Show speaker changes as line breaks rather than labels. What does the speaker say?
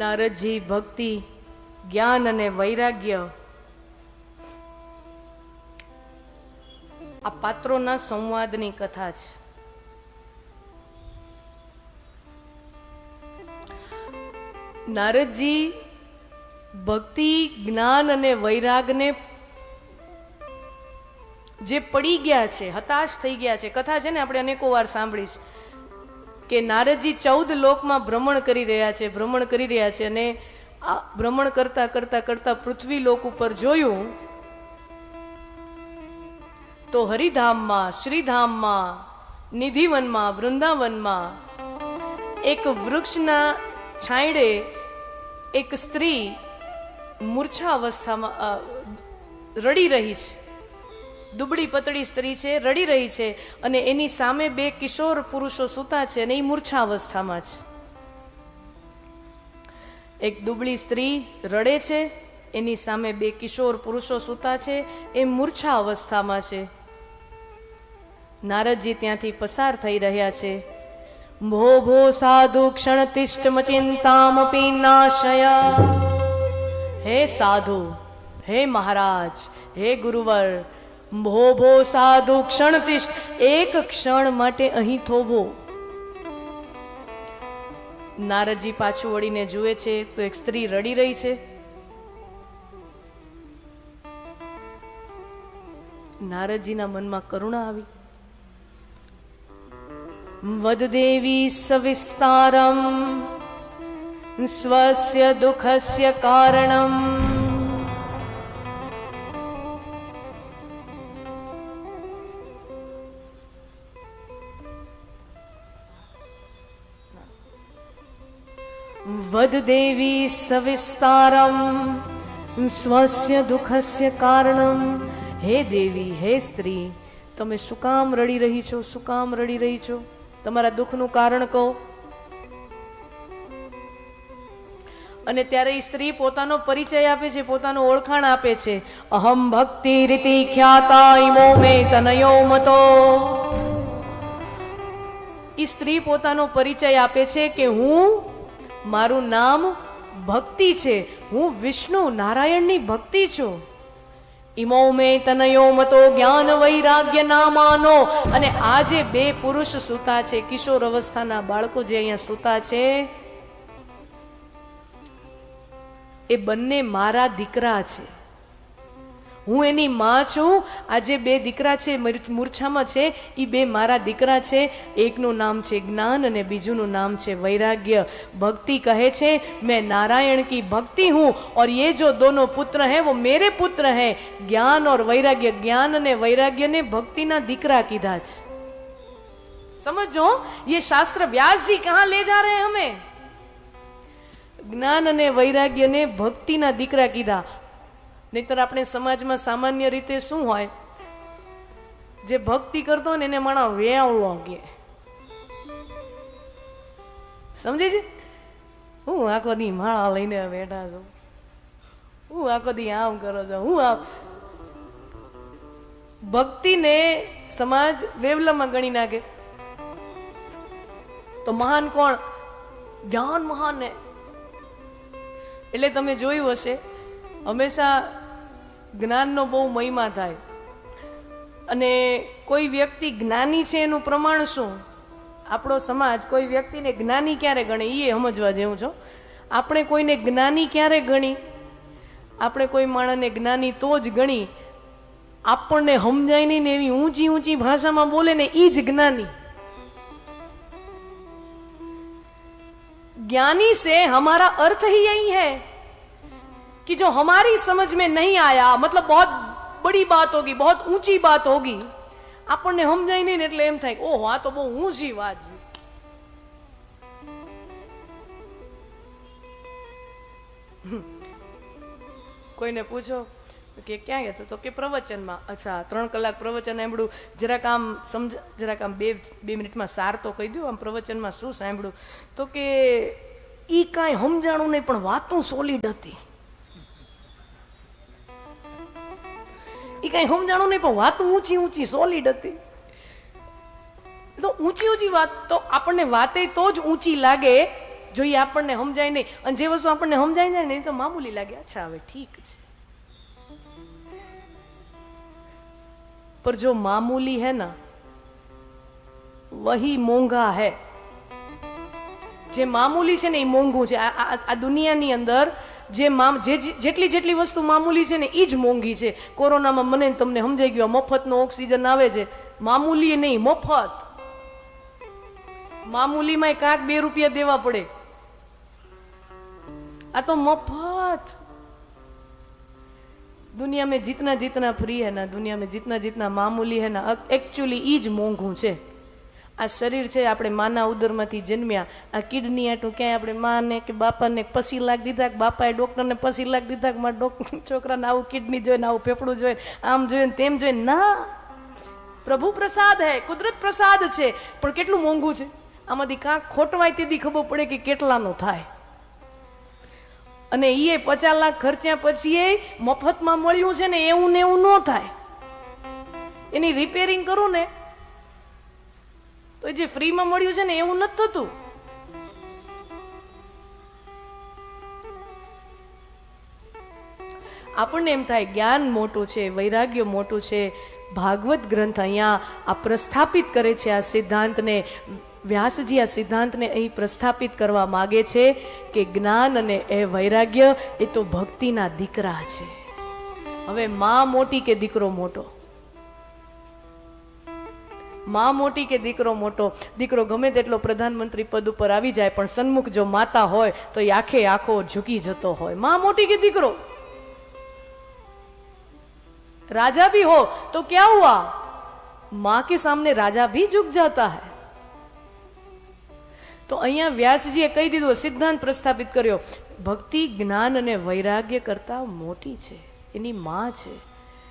નારદજી ભક્તિ, જ્ઞાન અને વૈરાગ્ય. આ પાત્રોના સંવાદની કથા છે. નારદજી ભક્તિ, જ્ઞાન અને વૈરાગને જે પડી ગયા છે, હતાશ થઈ ગયા છે. કથા છે ને આપણે અનેકો વાર સાંભળી છે. કે નારદજી ચૌદ લોકમાં ભ્રમણ કરી રહ્યા છે, ભ્રમણ કરી રહ્યા છે અને આ ભ્રમણ કરતા કરતા કરતા પૃથ્વી લોક ઉપર જોયું તો હરિધામમાં, શ્રીધામમાં, નિધિવનમાં, વૃંદાવનમાં એક વૃક્ષના છાંયડે એક સ્ત્રી મૂર્છા અવસ્થામાં રડી રહી છે. દુબળી પતળી સ્ત્રી છે, રડી રહી છે અને એની સામે બે કિશોર પુરુષો સૂતા છે અને એ મૂર્છા અવસ્થામાં છે. એક દુબળી સ્ત્રી રડે છે, એની સામે બે કિશોર પુરુષો સૂતા છે, એ મૂર્છા અવસ્થામાં છે. નારદજી ત્યાંથી પસાર થઈ રહ્યા છે. ભો ભો, સાધુ ક્ષણ તિષ્ઠ ચિંતામપી નાશય હે સાધુ, હે મહારાજ, હે ગુરુવર ભો ભો સાધુ ક્ષણ એક ક્ષણ માટે અહીં થોભો. નારદજી પાછું વળીને જુએ છે, તો એક સ્ત્રી રડી રહી છે. નારદજીના મનમાં કરુણા આવી. વદદેવી સવિસ્તારમ, સ્વસ્ય દુઃખસ્ય કારણમ. વદદેવી સવિસ્તારમ સ્વસ્ય દુઃખસ્ય કારણમ હે દેવી હે સ્ત્રી તમે શું કામ રડી રહી છો શું કામ રડી રહી છો। તમારા દુઃખનું કારણ કહો। અને ત્યારે એ સ્ત્રી પોતાનો પરિચય આપે છે, પોતાનું ઓળખાણ આપે છે। અહમ ભક્તિ રીતિ ખ્યાતા ઇમો મે તનયો મતો। એ સ્ત્રી પોતાનો પરિચય આપે છે કે હું મારું નામ ભક્તિ છે. હું વિષ્ણુ નારાયણની ભક્તિ છું. ઇમો મે તનયો મતો જ્ઞાન વૈરાગ્ય નામાનો. અને આ જે બે પુરુષ સૂતા છે. કિશોર અવસ્થાના બાળકો જે અહીંયા સૂતા છે, એ બંને મારા દીકરા છે. હું એની માં છું. આજે બે દીકરા છે મૂર્છામાં છે. એ બે મારા દીકરા છે. એકનું નામ છે જ્ઞાન અને બીજુંનું નામ છે વૈરાગ્ય. ભક્તિ કહે છે, મેં નારાયણ કી ભક્તિ હું ઓર યે જો દોનો પુત્ર હૈ, વો મેરે પુત્ર હૈ. જ્ઞાન ઓર વૈરાગ્ય, જ્ઞાન અને વૈરાગ્યને ભક્તિના દીકરા કીધા છે. સમજો, યે શાસ્ત્ર વ્યાસજી ક્યાં લે જા રહે હમે? જ્ઞાન અને વૈરાગ્યને ભક્તિના દીકરા કીધા. નહીતર આપણે સમાજમાં સામાન્ય રીતે શું હોય? જે ભક્તિ કરતો ને એને માણા વેવલો કે. સમજે છે? હું આખો દી માળા લઈને બેઠા છું. હું આખો દી આમ કરો છો. હું આમ. ભક્તિને સમાજ વેવલામાં ગણી નાખે. તો મહાન કોણ? જ્ઞાન મહાન એટલે તમે જોયું હશે, હંમેશા જ્ઞાનનો બહુ મહિમા થાય અને કોઈ વ્યક્તિ જ્ઞાની છે એનું પ્રમાણ શું આપણો સમાજ કોઈ વ્યક્તિને જ્ઞાની ક્યારે ગણે એ સમજવા જેવું છો આપણે કોઈને જ્ઞાની ક્યારે ગણી આપણે કોઈ માણસને જ્ઞાની તો જ ગણી આપણને સમજાય નહીં ને એવી ઊંચી ઊંચી ભાષામાં બોલે ને એ જ જ્ઞાની ज्ञानी से हमारा अर्थ ही यही है कि जो हमारी समझ में नहीं आया मतलब बहुत बड़ी बात होगी बहुत ऊंची बात होगी આપણને સમજાય નહીં ને એટલે એમ થાય કે ઓહો આ તો બહુ ઊંચી વાત છે કોઈને પૂછો કે ક્યાં ગયા તો કે પ્રવચનમાં અચ્છા ત્રણ કલાક પ્રવચન સાંભળ્યું જરાક આમ સમજ જરાક આમ બે બે મિનિટમાં સાર તો કહી દઉં આમ પ્રવચનમાં શું સાંભળ્યું તો કે ઈ કાંઈ સમજાણું નહીં પણ વાતું સોલિડ હતી એ કઈ સમજાણું નહીં, પણ વાત ઊંચી ઊંચી સોલિડ હતી. તો ઊંચી ઊંચી વાત તો આપણને વાતે તો જ ઊંચી લાગે, જોઈએ આપણને સમજાય નહીં. અને જે વસ્તુ આપણને સમજાય જાય ને તો મામૂલી લાગે. અચ્છા, હવે ઠીક છે. પર જો મામૂલી હે ના, વહી મોંઘા હે. જે મામૂલી છે ને, એ મોંઘું છે. આ દુનિયાની અંદર જે મામ, જે જેટલી જેટલી વસ્તુ મામૂલી છે ને એ જ મોંઘી છે. કોરોનામાં મને તમને સમજાઈ ગયું મફતનો ઓક્સિજન આવે છે. મામૂલી નહીં, મફત. મામૂલીમાં કાંક બે રૂપિયા દેવા પડે. આ તો મફત. દુનિયા મેં જીતના જીતના ફ્રી હે ના દુનિયા મેં જીતના જીતના મામૂલી હે ના એકચ્યુઅલી એ જ મોંઘું છે. આ શરીર છે, આપણે માના ઉદરમાંથી જન્મ્યા. આ કિડની આટું ક્યાંય આપણે માને કે બાપાને પસી લાગ દીધા, કે બાપાએ ડૉક્ટરને પસી લાગ દીધા, કે મારા છોકરાને આવું કિડની જોઈને, આવું ફેફડું જોઈને, આમ જોઈને, તેમ જોઈને. ના, પ્રભુ પ્રસાદ હે, કુદરત પ્રસાદ છે, પણ કેટલું મોંઘું છે? આમાંથી કાંક ખોટવાય તેથી ખબર પડે કે કેટલાનો થાય. અને એ પચાસ લાખ ખર્ચ્યા પછી એ મફતમાં મળ્યું છે ને, એવું ને એવું ન થાય. એની રિપેરિંગ કરું ને તો જે ફ્રીમાં મળ્યું છે ને, એવું નથી થતું. આપણને એમ થાય, જ્ઞાન મોટું છે, વૈરાગ્ય મોટું છે. ભાગવત ગ્રંથ અહીંયા આ પ્રસ્થાપિત કરે છે, આ સિદ્ધાંતને, વ્યાસજી આ સિદ્ધાંતને અહીં પ્રસ્થાપિત કરવા માગે છે કે જ્ઞાન અને એ વૈરાગ્ય એ તો ભક્તિના દીકરા છે. હવે માં મોટી કે દીકરો મોટો? માં મોટી કે દીકરો મોટો દીકરો ગમે તેટલો પ્રધાનમંત્રી પદ ઉપર આવી જાય પણ સન્મુખ જો માતા હોય તો એ આખે આખો ઝૂકી જતો હોય માં મોટી કે દીકરો राजा भी हो तो क्या हुआ मां के सामने राजा भी झुक जाता है તો અહીંયા વ્યાસજીએ કહી દીધું સિદ્ધાંત પ્રસ્થાપિત કર્યો ભક્તિ જ્ઞાન અને વૈરાગ્ય કરતા મોટી છે એની માં છે